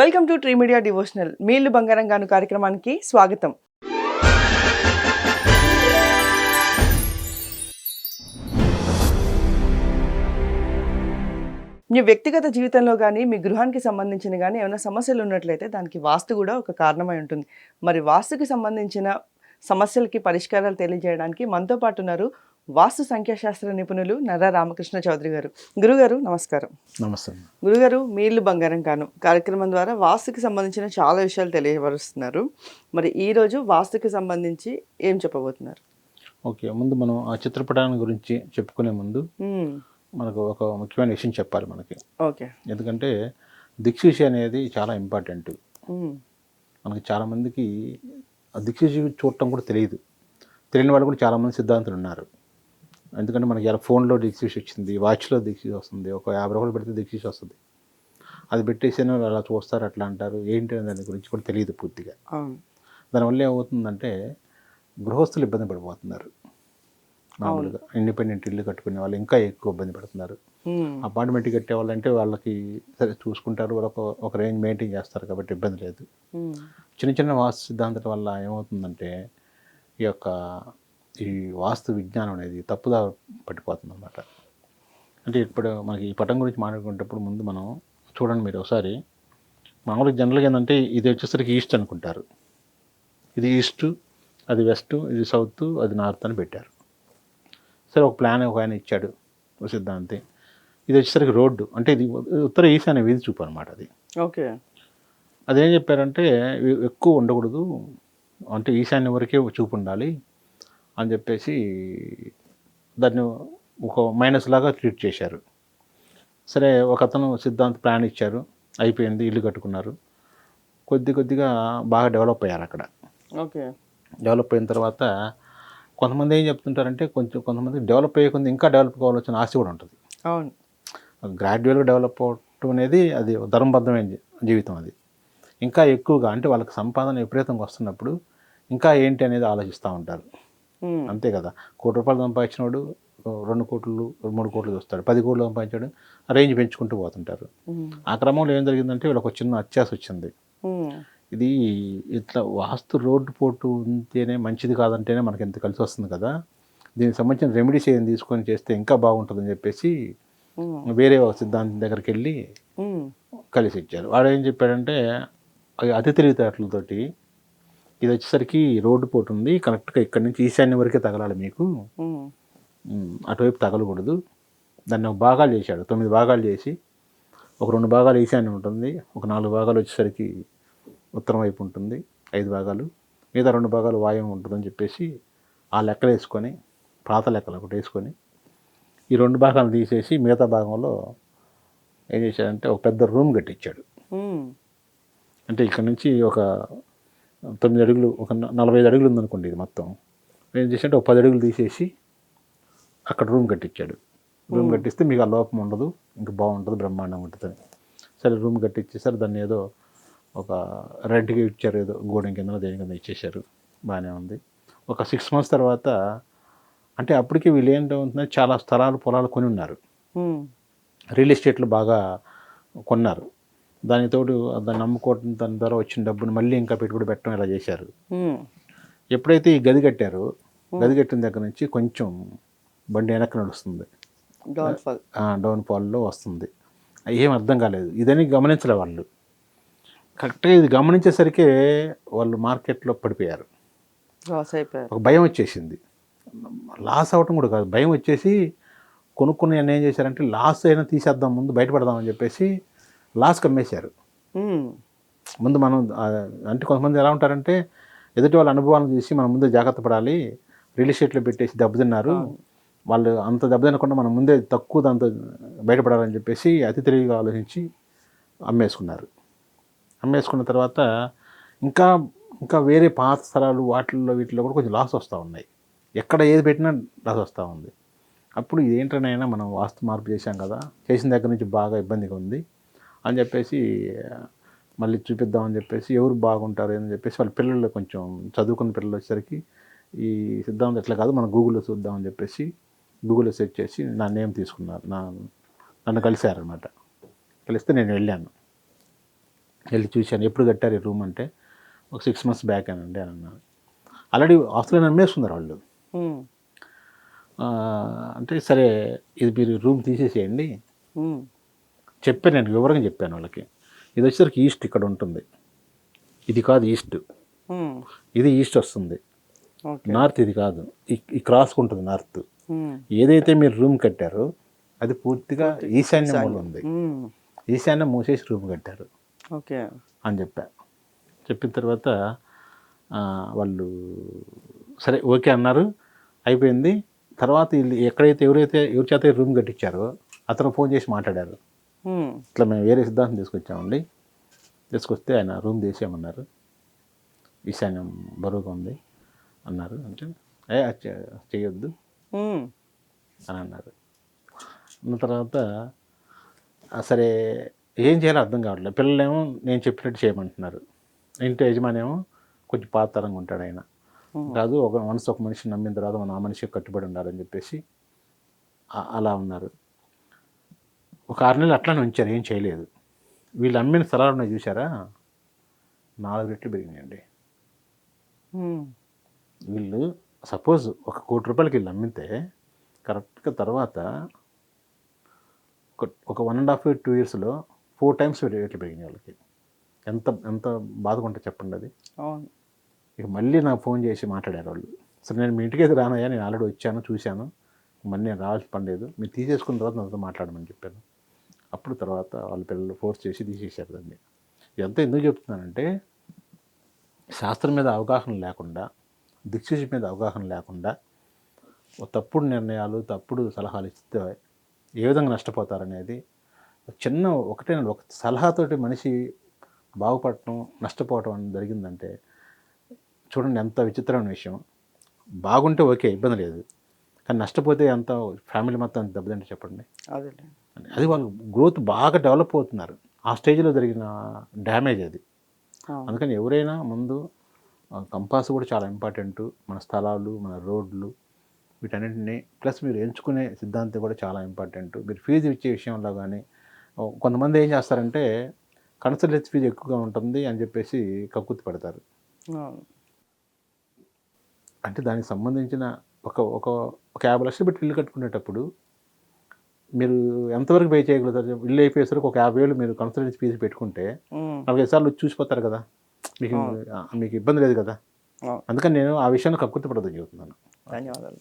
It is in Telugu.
Welcome to tree media devotional. మీళ్ళు బంగారం గాను కార్యక్రమానికి స్వాగతం. మీ వ్యక్తిగత జీవితంలో కానీ మీ గృహానికి సంబంధించిన కానీ ఏమైనా సమస్యలు ఉన్నట్లయితే దానికి వాస్తు కూడా ఒక కారణమై ఉంటుంది. మరి వాస్తుకి సంబంధించిన సమస్యలకి పరిష్కారాలు తెలియజేయడానికి మనతో పాటు ఉన్నారు వాస్తు సంఖ్యాశాస్త్ర నిపుణులు నర్రా రామకృష్ణ చౌదరి గారు. గురుగారు నమస్కారం. నమస్తే. గురుగారు మీ ఇల్లు బంగారం కాను. కార్యక్రమం ద్వారా వాస్తుకి సంబంధించిన చాలా విషయాలు తెలియపరుస్తున్నారు. మరి ఈ రోజు వాస్తుకి సంబంధించి ఏం చెప్పబోతున్నారు? ఓకే ముందు మనం ఆ చిత్రపటాన్ని గురించి చెప్పుకునే ముందు. మనకు ఒక ముఖ్యమైన విషయం చెప్పాలి మనకి. ఓకే. ఎందుకంటే దిక్సూచి అనేది చాలా ఇంపార్టెంట్. మనకి చాలామందికి ఆ దిక్సూచి చూడటం కూడా తెలియదు. తెలియని వాళ్ళు కూడా చాలామంది సిద్ధాంతులు ఉన్నారు. ఎందుకంటే మనకి ఇలా ఫోన్లో దిక్సూచి వచ్చింది వాచ్లో దిక్సూచి వస్తుంది ఒక యాభై రూపాయలు పెడితే దిక్సూచి వస్తుంది. అది పెట్టేసి అలా చూస్తారు అట్లా అంటారు. ఏంటి అనే దాని గురించి కూడా తెలియదు పూర్తిగా. దానివల్ల ఏమవుతుందంటే గృహస్థులు ఇబ్బంది పడిపోతున్నారు. మామూలుగా ఇండిపెండెంట్ ఇల్లు కట్టుకునే వాళ్ళు ఇంకా ఎక్కువ ఇబ్బంది పడుతున్నారు. అపార్ట్మెంట్ కట్టే వాళ్ళంటే వాళ్ళకి సరే చూసుకుంటారు వాళ్ళ ఒక రేంజ్ మెయింటైన్ చేస్తారు కాబట్టి ఇబ్బంది లేదు. చిన్న చిన్న వాస్తు సిద్ధాంతాల వల్ల ఏమవుతుందంటే ఈ యొక్క ఈ వాస్తు విజ్ఞానం అనేది తప్పుదా పట్టిపోతుంది అనమాట అంటే ఇప్పుడు మనకి ఈ పటం గురించి మాట్లాడుకునేటప్పుడు ముందు మనం చూడండి మీరు ఒకసారి. మామూలుగా జనరల్గా ఏంటంటే ఇది వచ్చేసరికి ఈస్ట్ అనుకుంటారు. ఇది ఈస్ట్ అది వెస్ట్ ఇది సౌత్ అది నార్త్ అని పెట్టారు. సరే ఒక ప్లాన్ ఒక ఆయన ఇచ్చాడు ఒక సిద్ధాంతి. ఇది వచ్చేసరికి రోడ్డు. అంటే ఇది ఉత్తర ఈశాన్య వీధి చూపు అనమాట అది. ఓకే. అదేం చెప్పారంటే ఎక్కువ ఉండకూడదు. అంటే ఈశాన్య వరకే చూపు ఉండాలి. అని చెప్పేసి దాన్ని ఒక మైనస్ లాగా ట్రీట్ చేశారు. సరే ఒక అతను సిద్ధాంత్ ప్లాన్ ఇచ్చారు. అయిపోయింది ఇల్లు కట్టుకున్నారు. కొద్ది కొద్దిగా బాగా డెవలప్ అయ్యారు అక్కడ. ఓకే. డెవలప్ అయిన తర్వాత కొంతమంది ఏం చెప్తుంటారంటే కొంచెం కొంతమంది డెవలప్ అయ్యే కొంత ఇంకా డెవలప్ కావాల్సిన ఆశ కూడా ఉంటుంది. అవును. గ్రాడ్యువల్గా డెవలప్ అవటం అనేది అది ధర్మబద్ధమైన జీవితం అది. ఇంకా ఎక్కువగా అంటే వాళ్ళకి సంపాదన విపరీతంగా వస్తున్నప్పుడు ఇంకా ఏంటి అనేది ఆలోచిస్తూ ఉంటారు. అంతే కదా కోటి రూపాయలు సంపాదించినవాడు ఓ రెండు కోట్లు మూడు కోట్లు చూస్తాడు పది కోట్లు సంపాదించాడు రేంజ్ పెంచుకుంటూ పోతుంటారు. ఆ క్రమంలో ఏం జరిగిందంటే వీళ్ళకి ఒక చిన్న అత్యాస వచ్చింది. ఇది ఇట్లా వాస్తు రోడ్డు పోటు ఉంటేనే మంచిది కాదంటేనే మనకి ఎంత కలిసి వస్తుంది కదా దీనికి సంబంధించిన రెమెడీస్ ఏం తీసుకొని చేస్తే ఇంకా బాగుంటుందని చెప్పేసి. వేరే ఒక సిద్ధాంతం దగ్గరికి వెళ్ళి. కలిసి ఇచ్చారు వాడు ఏం చెప్పాడంటే అతి తెలివితేటలతోటి ఇది వచ్చేసరికి రోడ్డు పోటు ఉంది. కరెక్ట్గా ఇక్కడి నుంచి ఈశాన్యం వరకే తగలాలి మీకు. అటువైపు తగలకూడదు. దాన్ని ఒక భాగాలు చేశాడు. తొమ్మిది భాగాలు చేసి ఒక రెండు భాగాలు ఈశాన్యం ఉంటుంది. ఒక నాలుగు భాగాలు వచ్చేసరికి ఉత్తరం వైపు ఉంటుంది. ఐదు భాగాలు. మిగతా రెండు భాగాలు వాయువు ఉంటుందని చెప్పేసి ఆ లెక్కలు వేసుకొని పాత లెక్కలు ఒకటి వేసుకొని ఈ రెండు భాగాలు తీసేసి మిగతా భాగంలో ఏం చేశాడంటే ఒక పెద్ద రూమ్ కట్టించాడు. అంటే ఇక్కడ నుంచి ఒక తొమ్మిది అడుగులు ఒక నలభై ఐదు అడుగులు ఉందనుకోండి ఇది మొత్తం. ఏం చేశాడంటే ఒక పది అడుగులు తీసేసి అక్కడ రూమ్ కట్టించాడు. రూమ్ కట్టిస్తే మీకు ఆ లోపం ఉండదు ఇంకా బాగుంటుంది బ్రహ్మాండంగా ఉంటుందని. సరే రూమ్ కట్టించేసారు దాన్ని ఏదో ఒక రెంట్కి ఇచ్చారు ఏదో గోడెం కింద దేని కింద ఇచ్చేశారు బాగానే ఉంది. ఒక సిక్స్ మంత్స్ తర్వాత అంటే అప్పటికి వీళ్ళు ఏంటవుతుందంటే చాలా స్థలాలు పొలాలు కొని ఉన్నారు. రియల్ ఎస్టేట్లు బాగా కొన్నారు. దానితోడు దాన్ని నమ్ముకోవడం దాని ద్వారా వచ్చిన డబ్బును మళ్ళీ ఇంకా పెట్టుబడి పెట్టడం ఇలా చేశారు. ఎప్పుడైతే ఈ గది కట్టారో గది కట్టిన దగ్గర నుంచి కొంచెం బండి వెనక్కి నడుస్తుంది. డౌన్ ఫాల్లో వస్తుంది. ఏం అర్థం కాలేదు. ఇదని గమనించలే వాళ్ళు. కరెక్ట్గా ఇది గమనించేసరికి వాళ్ళు మార్కెట్లో పడిపోయారు. లాస్ అయిపోయారు. ఒక భయం వచ్చేసింది. లాస్ అవ్వటం కూడా కాదు. భయం వచ్చేసి కొనుక్కుని ఏం చేశారంటే లాస్ అయినా తీసేద్దాం ముందు బయటపడదామని చెప్పేసి లాస్ కమ్మేశారు. మ్మ్. ముందు మనం అంటే కొంతమంది ఎలా ఉంటారంటే ఎదుటి వాళ్ళ అనుభవాలను చూసి మనం ముందే జాగ్రత్త పడాలి. రియల్ ఎస్టేట్లో పెట్టేసి దెబ్బతిన్నారు వాళ్ళు అంత దెబ్బతినకుండా మనం ముందే తక్కువ దాంతో బయటపడాలని చెప్పేసి అతి తెలివిగా ఆలోచించి అమ్మేసుకున్నారు. అమ్మేసుకున్న తర్వాత ఇంకా ఇంకా వేరే పాత స్థలాలు వాటిల్లో వీటిలో కూడా కొంచెం లాస్ వస్తూ ఉన్నాయి. ఎక్కడ ఏది పెట్టినా లాస్ వస్తూ ఉంది. అప్పుడు ఇదేంటనైనా మనం వాస్తు మార్పు చేశాం కదా చేసిన దగ్గర నుంచి బాగా ఇబ్బందిగా ఉంది. అని చెప్పేసి మళ్ళీ చూపిద్దామని చెప్పేసి ఎవరు బాగుంటారు అని చెప్పేసి వాళ్ళ పిల్లలు కొంచెం చదువుకున్న పిల్లలు వచ్చేసరికి ఈ సిద్ధాంతం ఎట్లా కాదు మనం గూగుల్లో చూద్దామని చెప్పేసి గూగుల్లో సెర్చ్ చేసి నా నేమ్ తీసుకున్నారు. నా నన్ను కలిశారనమాట కలిస్తే నేను వెళ్ళాను. వెళ్ళి చూశాను. ఎప్పుడు కట్టారు ఈ రూమ్ అంటే ఒక సిక్స్ మంత్స్ బ్యాక్ అనండి అని అన్నాను ఆల్రెడీ ఆస్తులను అమ్మేస్తున్నారు వాళ్ళు. అంటే సరే ఇది మీరు రూమ్ తీసేసేయండి. చెప్పాను నేను వివరంగా చెప్పాను వాళ్ళకి. ఇది వచ్చేసరికి ఈస్ట్ ఇక్కడ ఉంటుంది. ఇది కాదు ఈస్ట్. ఇది ఈస్ట్ వస్తుంది. నార్త్ ఇది కాదు. ఈ- క్రాస్ ఉంటుంది నార్త్. ఏదైతే మీరు రూమ్ కట్టారో అది పూర్తిగా ఈశాన్య. మూల ఉంది ఈశాన్యం మూసేసి రూమ్ కట్టారు. ఓకే. అని చెప్పా. చెప్పిన తర్వాత వాళ్ళు సరే ఓకే అన్నారు. అయిపోయింది. తర్వాత వీళ్ళు ఎక్కడైతే ఎవరైతే ఎవరి చేత రూమ్ కట్టించారో అతను ఫోన్ చేసి మాట్లాడారు. ఇట్లా మేము వేరే సిద్ధాంతం తీసుకొచ్చామండి. తీసుకొస్తే ఆయన రూమ్ తీసేయమన్నారు. ఈశాన్యం బరువుగా ఉంది అన్నారు. అంటే ఏ చేయొద్దు అని అన్నారు. అన్న తర్వాత "ఆ, సరే ఏం చేయాలో అర్థం కావట్లేదు. పిల్లలేమో నేను చెప్పినట్టు చేయమంటున్నారు. ఇంటి యజమానేమో కొంచెం పాతరంగా ఉంటాడు ఆయన. కాదు ఒక మనసు ఒక మనిషిని నమ్మిన తర్వాత మనం ఆ మనిషికి కట్టుబడి ఉండాలని చెప్పేసి అలా ఉన్నారు. ఒక ఆరు నెలలు అట్లానే ఉంచారు ఏం చేయలేదు. వీళ్ళు అమ్మిన స్థలాలు ఉన్నాయి చూసారా నాలుగు రెట్లు పెరిగినాయండి. వీళ్ళు సపోజ్ ఒక కోటి రూపాయలకి వీళ్ళు అమ్మితే కరెక్ట్గా తర్వాత ఒక ఒక వన్ అండ్ హాఫ్ టూ ఇయర్స్లో ఫోర్ టైమ్స్ రేట్లు పెరిగినాయి వాళ్ళకి. ఎంత ఎంత బాధకుంటే చెప్పండి అది. ఇక మళ్ళీ నాకు ఫోన్ చేసి మాట్లాడారు వాళ్ళు. సరే నేను మీ ఇంటికి అయితే రానయ్యా నేను ఆల్రెడీ వచ్చాను చూశాను. మళ్ళీ నేను రావాల్సి పని లేదు. మీరు తీసేసుకున్న తర్వాత నాతో మాట్లాడమని చెప్పాను. అప్పుడు తర్వాత వాళ్ళ పిల్లలు ఫోర్స్ చేసి తీసేశారు దాన్ని. ఇదంతా ఎందుకు చెప్తున్నానంటే శాస్త్రం మీద అవగాహన లేకుండా దిక్సూచి మీద అవగాహన లేకుండా తప్పుడు నిర్ణయాలు తప్పుడు సలహాలు ఇస్తే ఏ విధంగా నష్టపోతారనేది చిన్న ఒకటే ఒక సలహాతోటి మనిషి బాగుపడటం నష్టపోవటం అనేది జరిగిందంటే చూడండి ఎంత విచిత్రమైన విషయం. బాగుంటే ఓకే ఇబ్బంది లేదు. కానీ నష్టపోతే ఎంత ఫ్యామిలీ మొత్తం ఎంత దెబ్బతింటే చెప్పండి. అదే అది వాళ్ళు గ్రోత్ బాగా డెవలప్ అవుతున్నారు. ఆ స్టేజ్లో జరిగిన డ్యామేజ్ అది. అందుకని ఎవరైనా ముందు కంపాస్ కూడా చాలా ఇంపార్టెంట్. మన స్థలాలు మన రోడ్లు వీటన్నింటినీ ప్లస్ మీరు ఎంచుకునే సిద్ధాంతం కూడా చాలా ఇంపార్టెంట్. మీరు ఫీజు ఇచ్చే విషయంలో కానీ కొంతమంది ఏం చేస్తారంటే కన్సల్టెన్సీ ఫీజు ఎక్కువగా ఉంటుంది అని చెప్పేసి కక్కుర్తి పడతారు. అంటే దానికి సంబంధించిన ఒక ఒక ఒక యాభై లక్షలు పెట్టి ఇల్లు కట్టుకునేటప్పుడు మీరు ఎంతవరకు పే చేయగలుగుతారు ఇల్లు అయిపోయేసరికి ఒక యాభై వేలు మీరు కన్సల్టెన్సీ ఫీజు పెట్టుకుంటే నాలుగైదు సార్లు చూసిపోతారు కదా? మీకు మీకు ఇబ్బంది లేదు కదా? అందుకని నేను ఆ విషయాన్ని కక్కుర్తి పడదని చెబుతున్నాను. ధన్యవాదాలు.